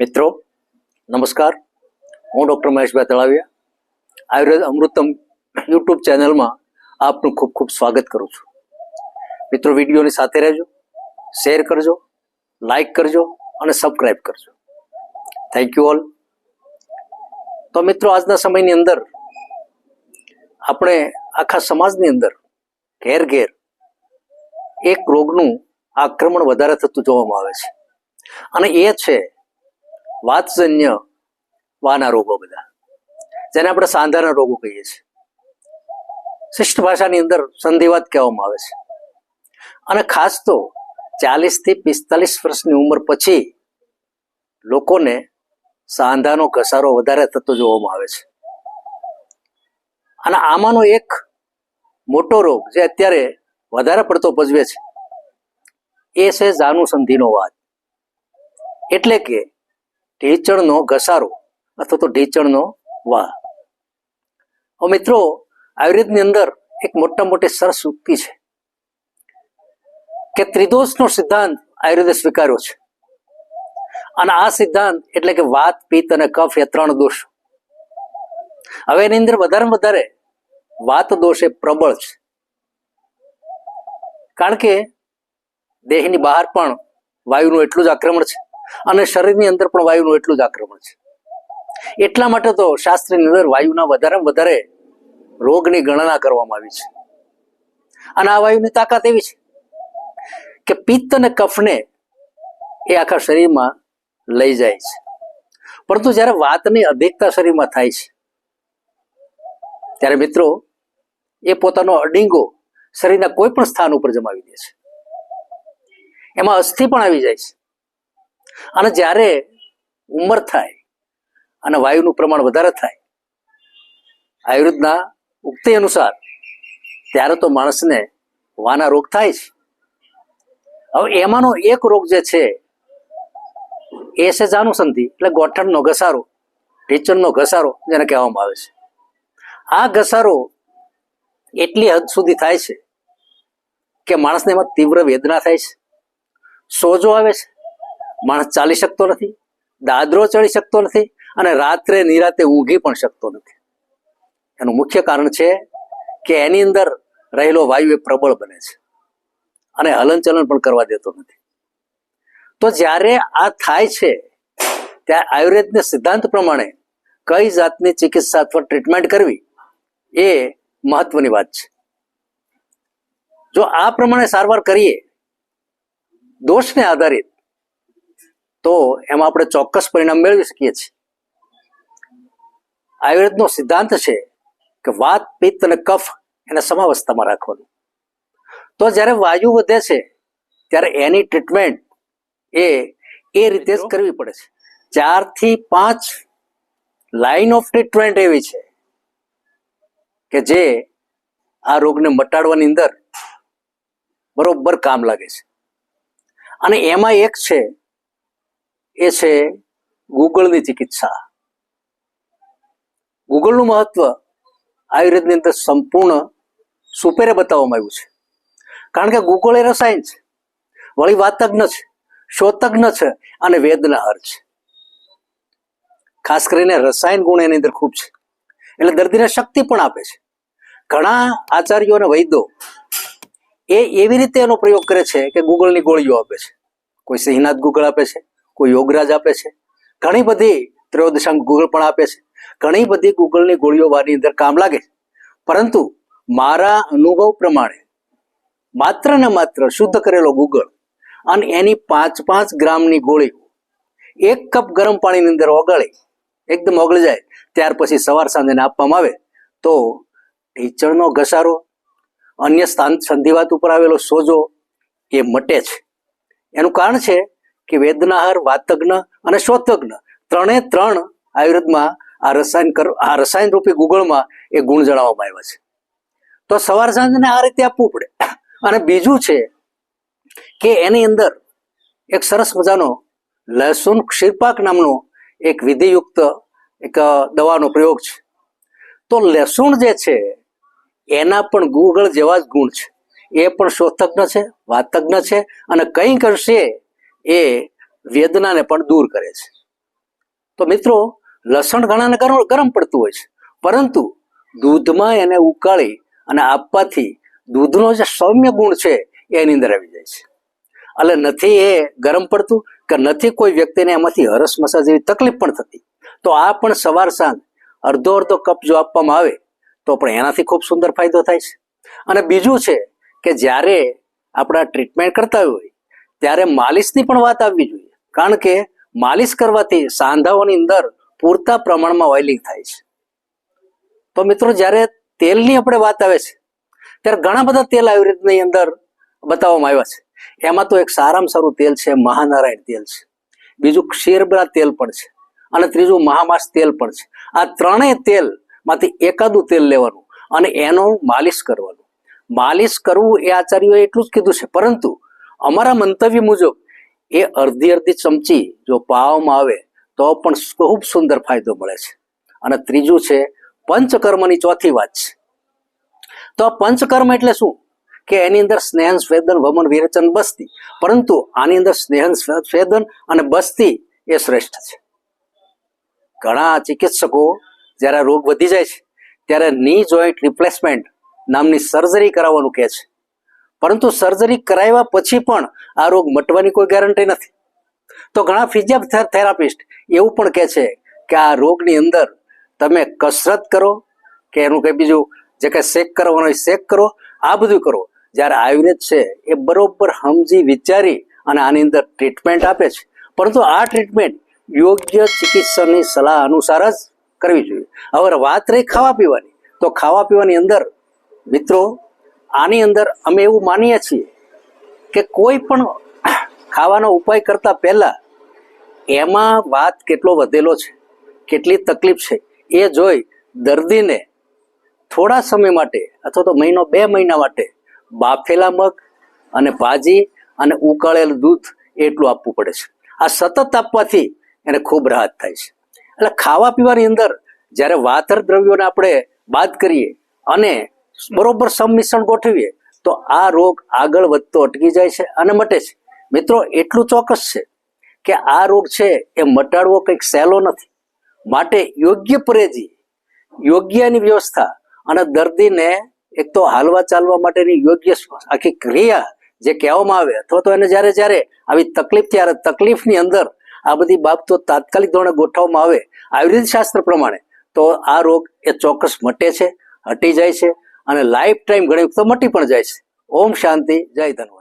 મિત્રો, નમસ્કાર. હું ડૉક્ટર મહેશભાઈ તળાવિયા આયુર્વેદ અમૃતમ યુટ્યુબ ચેનલમાં આપનું ખૂબ ખૂબ સ્વાગત કરું છું. મિત્રો, વિડીયોની સાથે રહેજો, શેર કરજો, લાઈક કરજો અને સબસ્ક્રાઈબ કરજો. થેન્ક યુ ઓલ તો મિત્રો, આજના સમયની અંદર આપણે આખા સમાજની અંદર ઘેર ઘેર એક રોગનું આક્રમણ વધારે થતું જોવામાં આવે છે. અને એ છે વાતજન્ય વાના રોગો બધા. જેને આપણે સાંધાના રોગો કહીએ છીએ. શિષ્ટ ભાષાની અંદર સંધિવાત કહેવામાં આવે છે. અને ખાસ તો ચાલીસથી પિસ્તાલીસ વર્ષની ઉંમર પછી લોકોને સાંધાનો ઘસારો વધારે થતો જોવામાં આવે છે. અને આમાંનો એક મોટો રોગ જે અત્યારે વધારે પડતો ભજવે છે, એ છે જાનુસંધિનો વાત એટલે કે ઢીચણનો ઘસારો અથવા તો ઢેચણનો વાહ હવે મિત્રો, આયુર્વેદની અંદર એક મોટા મોટી સરસ ઉક્તિ છે કે ત્રિદોષનો સિદ્ધાંત આયુર્વેદે સ્વીકાર્યો છે. અને આ સિદ્ધાંત એટલે કે વાત, પિત્ત અને કફ એ ત્રણ દોષ. હવે એની અંદર વધારે વધારે વાત દોષ એ પ્રબળ છે. કારણ કે દેહની બહાર પણ વાયુનું એટલું જ આક્રમણ છે. અને શરીરની અંદર પણ વાયુનું એટલું જ આક્રમણ છે. એટલા માટે તો શાસ્ત્રની અંદર વાયુના વધારે વધારે રોગની ગણના કરવામાં આવી છે. અને આ વાયુની તાકાત એવી છે કે પિત્ત અને કફને એ આખા શરીરમાં લઈ જાય છે. પરંતુ જ્યારે વાતની અધિકતા શરીરમાં થાય છે, ત્યારે મિત્રો એ પોતાનો અડીંગો શરીરના કોઈ પણ સ્થાન ઉપર જમાવી દે છે. એમાં અસ્થિ પણ આવી જાય છે. અને જ્યારે ઉંમર થાય અને વાયુનું પ્રમાણ વધારે થાય, આયુર્વેદના ઉક્તિ અનુસાર ત્યારે તો માણસને વાના રોગ થાય છે હવે એમાંનો એક રોગ જે છે, એ છે જાનુસંધિ, એટલે ગોઠણનો ઘસારો ઢીચણનો ઘસારો જેને કહેવામાં આવે છે. આ ઘસારો એટલી હદ સુધી થાય છે કે માણસને એમાં તીવ્ર વેદના થાય છે. સોજો આવે છે. માણસ ચાલી શકતો નથી, દાદરો ચડી શકતો નથી અને રાત્રે નિરાતે ઊંઘી પણ શકતો નથી. એનું મુખ્ય કારણ છે કે એની અંદર રહેલો વાયુ એ પ્રબળ બને છે અને હલનચલન પણ કરવા દેતો નથી. તો જ્યારે આ થાય છે, ત્યારે આયુર્વેદના સિદ્ધાંત પ્રમાણે કઈ જાતની ચિકિત્સા અથવા ટ્રીટમેન્ટ કરવી એ મહત્વની વાત છે. જો આ પ્રમાણે સારવાર કરીએ, દોષને આધારિત તો એમાં આપણે ચોક્કસ પરિણામ મેળવી શકીએ છીએ. આયુર્વેદનો સિદ્ધાંત છે કે વાત, પિત્ત અને કફ એને સમાવસ્થામાં રાખવાનું. તો જ્યારે વાયુ વધે છે, ત્યારે એની ટ્રીટમેન્ટ એ એ રીતે જ કરવી પડે છે. ચારથી પાંચ લાઈન ઓફ ટ્રીટમેન્ટ એવી છે કે જે આ રોગને મટાડવાની અંદર બરોબર કામ લાગે છે. અને એમાં એક છે એ છે ગૂગળની ચિકિત્સા. ગૂગળનું મહત્વ આયુર્વેદની અંદર સંપૂર્ણ સુપેરે બતાવવામાં આવ્યું છે. કારણ કે ગૂગળ એ રસાયણ છે. વળી વાતજ્ઞ છે શોતજ્ઞ છે અને વેદના હર છે. ખાસ કરીને રસાયણ ગુણ એની અંદર ખૂબ છે. એટલે દર્દીને શક્તિ પણ આપે છે. ઘણા આચાર્યો અને વૈદ્યો એ એવી રીતે એનો પ્રયોગ કરે છે કે ગૂગળની ગોળીઓ આપે છે. કોઈ સિંહનાથ ગૂગળ આપે છે કોઈ યોગરાજ આપે છે? ઘણી બધી ત્રયોદશાંક ગૂગળ પણ આપે છે. ઘણી બધી ગૂગળની ગોળીઓ વારની અંદર કામ લાગે છે. પરંતુ મારા અનુભવ પ્રમાણે માત્ર ને માત્ર શુદ્ધ કરેલો ગૂગળ અને એની પાંચ પાંચ ગ્રામની ગોળી એક કપ ગરમ પાણીની અંદર ઓગળે, એકદમ ઓગળી જાય, ત્યાર પછી સવાર સાંજે આપવામાં આવે, તો ઢીચણનો ઘસારો, અન્ય સ્થાન સંધિવાત ઉપર આવેલો સોજો એ મટે છે. એનું કારણ છે કે વેદનાહાર, વાતજ્ઞ અને શ્વતજ્ઞ ત્રણે ત્રણ આયુર્વેદમાં આ રસાયણ કર, આ રસાયણ રૂપી ગુગળમાં એ ગુણ જણાવવામાં આવ્યા છે. તો સવાર સાંજને આ રીતે આપવું પડે. અને બીજું છે કે એની અંદર એક સરસ મજાનો લસુન ક્ષીરપાક નામનો એક વિધિયુક્ત એક દવાનો પ્રયોગ છે. તો લસુણ જે છે એના પણ ગુગળ જેવા જ ગુણ છે. એ પણ શોધતજ્ઞ છે, વાતજ્ઞ છે અને કંઈક અંશે એ વેદનાને પણ દૂર કરે છે. તો મિત્રો, લસણ ઘણાને ગરમ પડતું હોય છે. પરંતુ દૂધમાં એને ઉકાળી અને આપવાથી દૂધનો જે સૌમ્ય ગુણ છે એની અંદર આવી જાય છે. એટલે નથી એ ગરમ પડતું કે નથી કોઈ વ્યક્તિને એમાંથી હરસ મસા જેવી તકલીફ પણ થતી. તો આ પણ સવાર સાંજ અડધો અડધો કપ જો આપવામાં આવે, તો પણ એનાથી ખૂબ સુંદર ફાયદો થાય છે. અને બીજું છે કે જ્યારે આપણા ટ્રીટમેન્ટ કરતા હોય ત્યારે માલિશની પણ વાત આવવી જોઈએ. કારણ કે માલિશ કરવાથી સાંધાઓની અંદર પૂરતા પ્રમાણમાં ઓઇલિંગ થાય છે. તો મિત્રો જ્યારે તેલની આપણે વાત આવે છે, ત્યારે ઘણા બધા તેલ આયુર્વેદની અંદર બતાવવામાં આવ્યા છે. એમાં તો એક સારામાં સારું તેલ છે મહાનારાયણ તેલ છે. બીજું ક્ષીરબરા તેલ પણ છે. અને ત્રીજું મહામાસ તેલ પણ છે. આ ત્રણેય તેલમાંથી એકાદું તેલ લેવાનું અને એનો માલિશ કરવાનું. માલિશ કરવું એ આચાર્યોએ એટલું જ કીધું છે. પરંતુ અમારા મંતવ્ય મુજબ, એ અડધી અડધી ચમચી જો પાવામાં આવે, તો પણ ખૂબ સુંદર ફાયદો મળે છે. અને ત્રીજું છે, પંચકર્મની ચોથી વાત છે. તો આ પંચકર્મ એટલે શું? કે એની અંદર સ્નેહન, સ્વેદન, વમન, વિરેચન, બસ્તી. પરંતુ આની અંદર સ્નેહન સ્વેદન અને બસ્તી એ શ્રેષ્ઠ છે. ઘણા ચિકિત્સકો જ્યારે રોગ વધી જાય છે, ત્યારે ની જોઈન્ટ રિપ્લેસમેન્ટ નામની સર્જરી કરાવવાનું કહે છે. પરંતુ સર્જરી કરાવ્યા પછી પણ આ રોગ મટવાની કોઈ ગેરંટી નથી. તો ઘણા ફિઝિયોથેરાપિસ્ટ એવું પણ કહે છે કે આ રોગની અંદર તમે કસરત કરો, કે એનું કંઈ બીજું જે કંઈ શેક કરવાનો હોય શેક કરો, આ બધું કરો. જ્યારે આયુર્વેદ છે એ બરોબર સમજી વિચારી અને આની અંદર ટ્રીટમેન્ટ આપે છે. પરંતુ આ ટ્રીટમેન્ટ યોગ્ય ચિકિત્સકની સલાહ અનુસાર જ કરવી જોઈએ. હવે વાત રહી ખાવા પીવાની તો ખાવા પીવાની અંદર મિત્રો આની અંદર અમે એવું માનીએ છીએ કે કોઈ પણ ખાવાનો ઉપાય કરતા પહેલા એમાં વાત કેટલો વધેલો છે, કેટલી તકલીફ છે, એ જોઈ દર્દીને થોડા સમય માટે અથવા તો મહિનો બે મહિના માટે બાફેલા મગ અને ભાજી અને ઉકાળેલું દૂધ એટલું આપવું પડે છે. આ સતત આપવાથી એને ખૂબ રાહત થાય છે. એટલે ખાવા પીવાની અંદર જ્યારે વાતર દ્રવ્યોને આપણે બાદ કરીએ અને બરોબર સંમિશ્રણ ગોઠવીએ, તો આ રોગ આગળ વધતો અટકી જાય છે અને મટે છે. મિત્રો, એટલું ચોક્કસ છે કે આ રોગ છે એ મટાડવો કંઈક સહેલો નથી. માટે યોગ્ય પરેજી, યોગ્યની વ્યવસ્થા અને દર્દીને એક તો હાલવા ચાલવા માટેની યોગ્ય આખી ક્રિયા જે કહેવામાં આવે અથવા તો એને જ્યારે જ્યારે આવી તકલીફ, ત્યારે તકલીફની અંદર આ બધી બાબતો તાત્કાલિક ધોરણે ગોઠવવામાં આવે આયુર્વેદ શાસ્ત્ર પ્રમાણે, તો આ રોગ એ ચોક્કસ મટે છે, હટી જાય છે અને લાઈફ ટાઈમ ઘણી વખત મટી પણ જાય છે. ઓમ શાંતિ જય ધન્યવાદ